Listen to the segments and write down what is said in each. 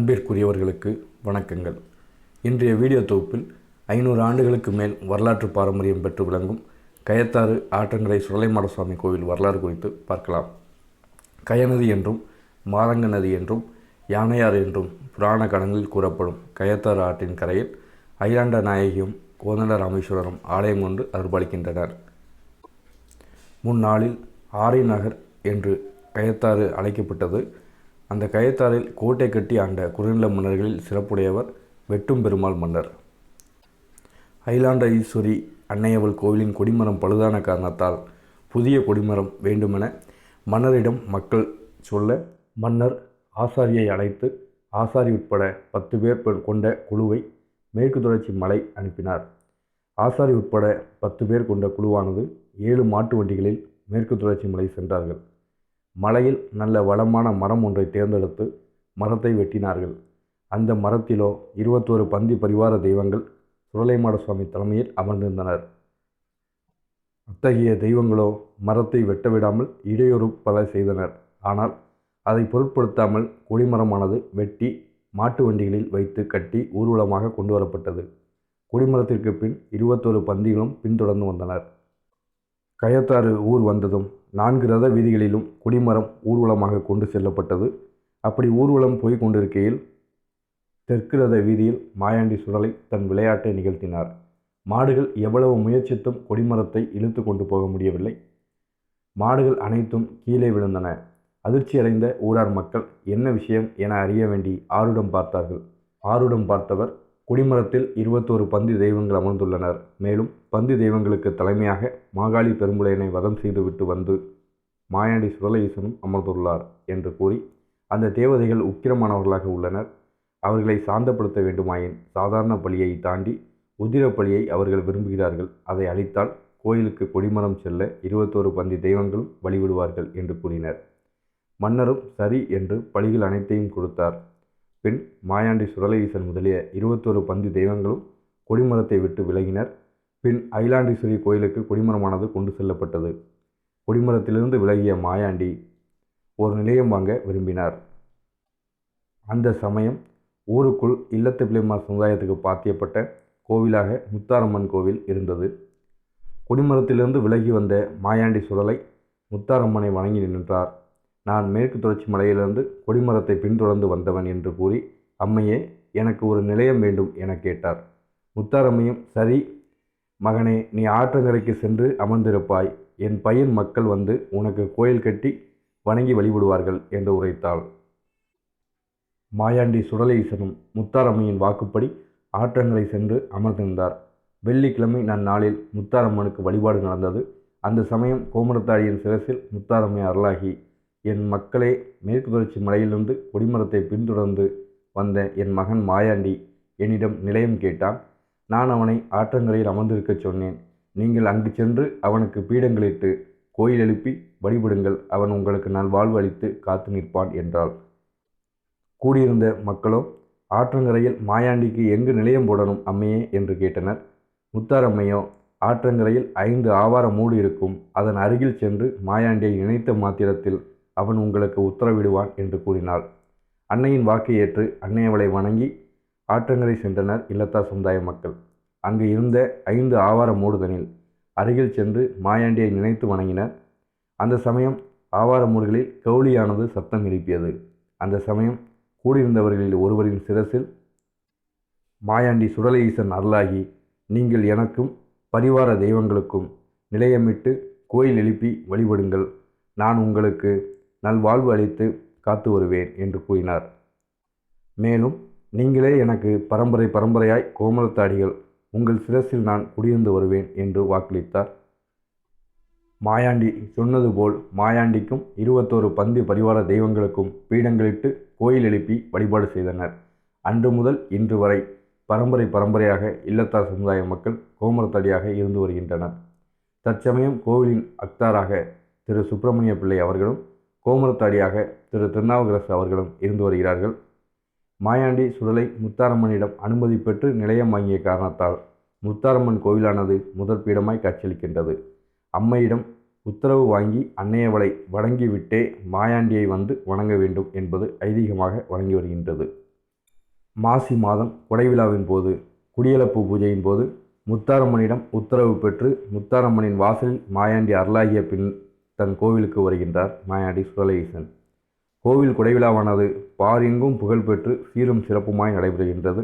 அன்பிற்குரியவர்களுக்கு வணக்கங்கள். இன்றைய வீடியோ தொகுப்பில் ஐநூறு ஆண்டுகளுக்கு மேல் வரலாற்று பாரம்பரியம் பெற்று விளங்கும் கயத்தாறு ஆற்றங்கரை சுடலைமாடசுவாமி கோவில் வரலாறு குறித்து பார்க்கலாம். கயநதி என்றும் மாதங்க நதி என்றும் யானையார் என்றும் புராண கணங்களில் கூறப்படும் கயத்தாறு ஆற்றின் கரையில் அகிலாண்ட நாயகியும் கோதண்ட ராமேஸ்வரரும் ஆலயம் கொண்டு அருள்பாலிக்கின்றனர். முன்னாளில் ஆரை நகர் என்று கயத்தாறு அழைக்கப்பட்டது அந்த கயத்தாரில் கோட்டை கட்டி ஆண்ட குறுநில மன்னர்களில் சிறப்புடையவர் வெட்டும் பெருமாள் மன்னர். ஐலாண்ட ஈஸ்வரி அன்னையவள் கோவிலின் கொடிமரம் பழுதான காரணத்தால் புதிய கொடிமரம் வேண்டுமென மன்னரிடம் மக்கள் சொல்ல மன்னர் ஆசாரியை அழைத்து ஆசாரி உட்பட பத்து பேர் கொண்ட குழுவை மேற்கு தொடர்ச்சி மலை அனுப்பினார். ஆசாரி உட்பட பத்து பேர் கொண்ட குழுவானது ஏழு மாட்டு வண்டிகளில் மேற்கு தொடர்ச்சி மலை சென்றார்கள். மலையில் நல்ல வளமான மரம் ஒன்றை தேர்ந்தெடுத்து மரத்தை வெட்டினார்கள். அந்த மரத்திலோ இருபத்தோரு பந்தி பரிவார தெய்வங்கள் சுரலைமாட சுவாமி தலைமையில் அமர்ந்திருந்தனர். அத்தகைய தெய்வங்களோ மரத்தை வெட்ட விடாமல் இடையூறு பல செய்தனர். ஆனால் அதை பொருட்படுத்தாமல் கொடிமரமானது வெட்டி மாட்டு வண்டிகளில் வைத்து கட்டி ஊர்வலமாக கொண்டு வரப்பட்டது. கொடிமரத்திற்கு பின் இருபத்தொரு பந்திகளும் பின்தொடர்ந்து வந்தனர். கயத்தாறு ஊர் வந்ததும் நான்கு ரத வீதிகளிலும் கொடிமரம் ஊர்வலமாக கொண்டு செல்லப்பட்டது. அப்படி ஊர்வலம் போய் கொண்டிருக்கையில் தெற்கு ரத வீதியில் மாயாண்டி சுடலை தன் விளையாட்டை நிகழ்த்தினார். மாடுகள் எவ்வளவு முயற்சித்தும் கொடிமரத்தை இழுத்து கொண்டு போக முடியவில்லை. மாடுகள் அனைத்தும் கீழே விழுந்தன. அதிர்ச்சியடைந்த ஊரார் மக்கள் என்ன விஷயம் என அறிய வேண்டி ஆருடம் பார்த்தார்கள். ஆருடம் பார்த்தவர் கொடிமரத்தில் இருபத்தோரு பந்தி தெய்வங்கள் அமர்ந்துள்ளனர். மேலும் பந்தி தெய்வங்களுக்கு தலைமையாக மாகாளி பெரும்புலையனை வதம் செய்துவிட்டு வந்து மாயாண்டி சுடலை அமர்ந்துள்ளார் என்று கூறி அந்த தேவதைகள் உக்கிரமானவர்களாக உள்ளனர். அவர்களை சாந்தப்படுத்த வேண்டுமாயின் சாதாரண பலியை தாண்டி உதிர பலியை அவர்கள் விரும்புகிறார்கள். அதை அளித்தால் கோயிலுக்கு கொடிமரம் செல்ல இருபத்தோரு பந்தி தெய்வங்களும் வழிவிடுவார்கள் என்று கூறினர். மன்னரும் சரி என்று பலிகள் அனைத்தையும் கொடுத்தார். பின் மாயாண்டி சுடலையீசன் முதலிய இருபத்தொரு பந்தி தெய்வங்களும் கொடிமரத்தை விட்டு விலகினர். பின் ஐலாண்டீஸ்வரி கோயிலுக்கு கொடிமரமானது கொண்டு செல்லப்பட்டது. கொடிமரத்திலிருந்து விலகிய மாயாண்டி ஒரு நிலையம் வாங்க விரும்பினார். அந்த சமயம் ஊருக்குள் இல்லத்து பிள்ளைமார் சமுதாயத்துக்கு பாத்தியப்பட்ட கோவிலாக முத்தாரம்மன் கோவில் இருந்தது. கொடிமரத்திலிருந்து விலகி வந்த மாயாண்டி சுடலை முத்தாரம்மனை வணங்கி நின்றார். நான் மேற்கு தொடர்ச்சி மலையிலிருந்து கொடிமரத்தை பின்தொடர்ந்து வந்தவன் என்று கூறி அம்மையே எனக்கு ஒரு நிலையம் வேண்டும் என கேட்டார். முத்தாரம்மையும் சரி மகனே நீ ஆற்றங்கரைக்கு சென்று அமர்ந்திருப்பாய். என் பையன் மக்கள் வந்து உனக்கு கோயில் கட்டி வணங்கி வழிபடுவார்கள் என்று உரைத்தாள். மாயாண்டி சுடலேசனும் முத்தாரம்மையின் வாக்குப்படி ஆற்றங்கரை சென்று அமர்ந்திருந்தார் வெள்ளிக்கிழமை நன்னாளில் முத்தாரம்மனுக்கு வழிபாடு நடந்தது. அந்த சமயம் கோமரத்தாழியின் சிரசில் முத்தாரம்மை அருளாகி என் மக்களே மேற்கு தொடர்ச்சி மலையிலிருந்து கொடிமரத்தை பின்தொடர்ந்து வந்த என் மகன் மாயாண்டி என்னிடம் நிலையம் கேட்டான். நான் அவனை ஆற்றங்கரையில் அமர்ந்திருக்கச் சொன்னேன். நீங்கள் அங்கு சென்று அவனுக்கு பீடங்களிட்டு கோயில் எழுப்பி வழிபடுங்கள். அவன் உங்களுக்கு நான் வாழ்வு அளித்து காத்து நிற்பான் என்றாள். கூடியிருந்த மக்களோ ஆற்றங்கரையில் மாயாண்டிக்கு எங்கு நிலையம் போடணும் அம்மையே என்று கேட்டனர். முத்தாரம்மையோ ஆற்றங்கரையில் ஐந்து ஆவார மூடு இருக்கும். அதன் அருகில் சென்று மாயாண்டியை நினைத்த மாத்திரத்தில் அவன் உங்களுக்கு உத்தரவிடுவான் என்று கூறினாள். அன்னையின் வாக்கை ஏற்று அன்னை அவளை வணங்கி ஆற்றங்கரை சென்றனர் இல்லத்தார் சமுதாய மக்கள். அங்கு இருந்த ஐந்து ஆவார மூடுதனில் அருகில் சென்று மாயாண்டியை நினைத்து வணங்கினர். அந்த சமயம் ஆவார மூடுகளில் கவுளியானது சத்தம் எழுப்பியது. அந்த சமயம் கூடியிருந்தவர்களில் ஒருவரின் சிரசில் மாயாண்டி சுடலை ஈசன் அருளாகி நீங்கள் எனக்கும் பரிவார தெய்வங்களுக்கும் நிலையமிட்டு கோயில் எழுப்பி வழிபடுங்கள். நான் உங்களுக்கு நல்வாழ்வு அளித்து காத்து வருவேன் என்று கூறினார். மேலும் நீங்களே எனக்கு பரம்பரை பரம்பரையாய் கோமலத்தாடிகள் உங்கள் சிரசில் நான் குடியிருந்து வருவேன் என்று வாக்களித்தார். மாயாண்டி சொன்னது போல் மாயாண்டிக்கும் இருபத்தோரு பந்தி பரிவார தெய்வங்களுக்கும் பீடங்களிட்டு கோயில் எழுப்பி வழிபாடு செய்தனர். அன்று முதல் இன்று வரை பரம்பரை பரம்பரையாக இல்லத்தார் சமுதாய மக்கள் கோமரத்தடியாக இருந்து வருகின்றனர். தற்சமயம் கோவிலின் அக்தாராக திரு சுப்பிரமணிய பிள்ளை அவர்களும் கோமரத்தாடியாக திரு திருநாவுக்கரசு அவர்களும் இருந்து வருகிறார்கள். மாயாண்டி சுடலை முத்தாரம்மனிடம் அனுமதி பெற்று நிலையம் வாங்கிய காரணத்தால் முத்தாரம்மன் கோவிலானது முதற் பீடமாய் காட்சியளிக்கின்றது. அம்மையிடம் உத்தரவு வாங்கி அன்னையவளை வணங்கிவிட்டே மாயாண்டியை வந்து வணங்க வேண்டும் என்பது ஐதீகமாக வழங்கி வருகின்றது. மாசி மாதம் கொடைவிழாவின் போது குடியலப்பு பூஜையின் போது முத்தாரம்மனிடம் உத்தரவு பெற்று முத்தாரம்மனின் வாசலில் மாயாண்டி அருளாகிய பின் தன் கோவிலுக்கு வருகின்றார் மாயாண்டி சுரலேசன். கோவில் குடைவிழாவானது பாரெங்கும் புகழ்பெற்று சீரும் சிறப்புமாய் நடைபெறுகின்றது.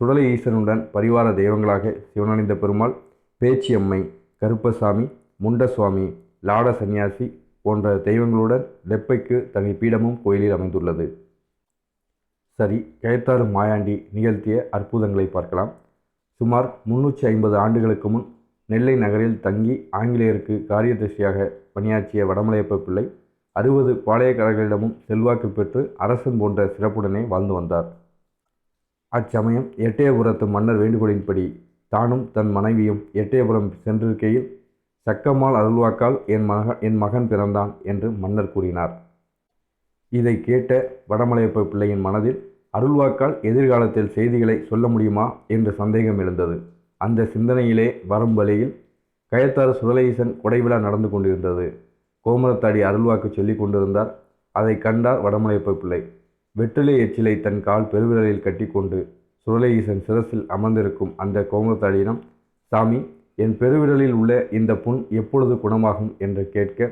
சுடலை ஈசனுடன் பரிவார தெய்வங்களாக சிவனடைந்த பெருமாள் பேச்சியம்மை கருப்பசாமி முண்டசுவாமி லாட சந்நியாசி போன்ற தெய்வங்களுடன் லெப்பைக்கு தனி பீடமும் கோயிலில் அமைந்துள்ளது. சரி கயத்தாறு மாயாண்டி நிகழ்த்திய அற்புதங்களை பார்க்கலாம். சுமார் முன்னூற்றி ஐம்பது ஆண்டுகளுக்கு முன் நெல்லை நகரில் தங்கி ஆங்கிலேயருக்கு காரியதர்சியாக பணியாற்றிய வடமலையப்ப பிள்ளை அறுபது பாளையக்காரர்களிடமும் செல்வாக்கு பெற்று அரசன் போன்ற சிறப்புடனே வாழ்ந்து வந்தார். அச்சமயம் எட்டயபுரத்து மன்னர் வேண்டுகோளின்படி தானும் தன் மனைவியும் எட்டயபுரம் சென்றிருக்கையில் சக்கம்மாள் அருள்வாக்கால் என் மக என் மகன் பிறந்தான் என்று மன்னர் கூறினார். இதை கேட்ட வடமலையப்ப பிள்ளையின் மனதில் அருள்வாக்கால் எதிர்காலத்தில் செய்திகளை சொல்ல முடியுமா? என்று சந்தேகம் எழுந்தது. அந்த சிந்தனையிலே வரும் வழியில் கயத்தாறு சுடலேசன் கொடைவிழா நடந்து கொண்டிருந்தது. கோமரத்தாடி அருள்வாக்கு சொல்லி கொண்டிருந்தார். அதை கண்டார் வடமலையப்ப பிள்ளை வெற்றிலை எச்சிலை தன் கால் பெருவிரலில் கட்டிக்கொண்டு சுடலேசன் சிரசில் அமர்ந்திருக்கும் அந்த கோமரத்தாடியிடம் சாமி என் பெருவிரலில் உள்ள இந்த புண் எப்பொழுது குணமாகும்? என்று கேட்க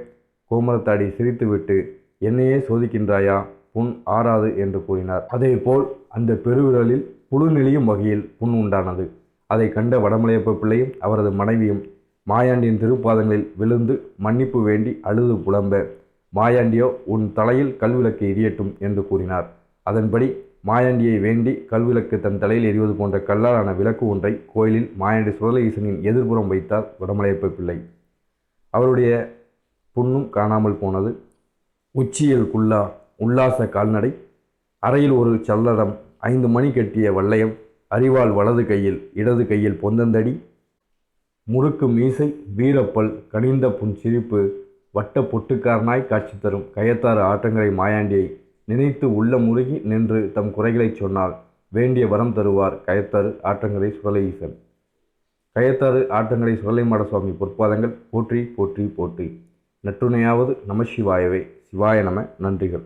கோமரத்தாடி சிரித்துவிட்டு என்னையே சோதிக்கின்றாயா? புண் ஆறாது என்று கூறினார். அதேபோல் அந்த பெருவிரலில் புழு நெளியும் வகையில் புண் உண்டானது. அதை கண்ட வடமலையப்ப பிள்ளையும் அவரது மனைவியும் மாயாண்டியின் திருப்பாதங்களில் விழுந்து மன்னிப்பு வேண்டி அழுது புலம்ப மாயாண்டியோ உன் தலையில் கல்விளக்கு எரியட்டும் என்று கூறினார். அதன்படி மாயாண்டியை வேண்டி கல்விளக்கு தன் தலையில் எரிவது போன்ற கல்லாலான விளக்கு ஒன்றை கோயிலில் மாயாண்டி சுடலேசனின் எதிர்புறம் வைத்தார் வடமலையப்ப பிள்ளை. அவருடைய புண்ணும் காணாமல் போனது. உச்சியில் குல்லா உல்லாச கால்நடை அறையில் ஒரு சல்லடம் ஐந்து மணி கட்டிய வளையம் அரிவாள் வலது கையில் இடது கையில் பொந்தந்தடி முறுக்கு மீசை வீரப்பல் கனிந்த புன்சிரிப்பு வட்ட பொட்டுக்காரனாய் காட்சி தரும் கயத்தாறு ஆட்டங்களை மாயாண்டியை நினைத்து உள்ள முருகி நின்று தம் குறைகளைச் சொன்னால் வேண்டிய வரம் தருவார் கயத்தாறு ஆட்டங்களை சுரலை ஈசன். கயத்தாறு ஆட்டங்களை சுரலை மாடசுவாமி பொற்பாதங்கள் போற்றி போற்றி போற்றி. நற்றுணையாவது நமசிவாயவே சிவாய நம. நன்றிகள்.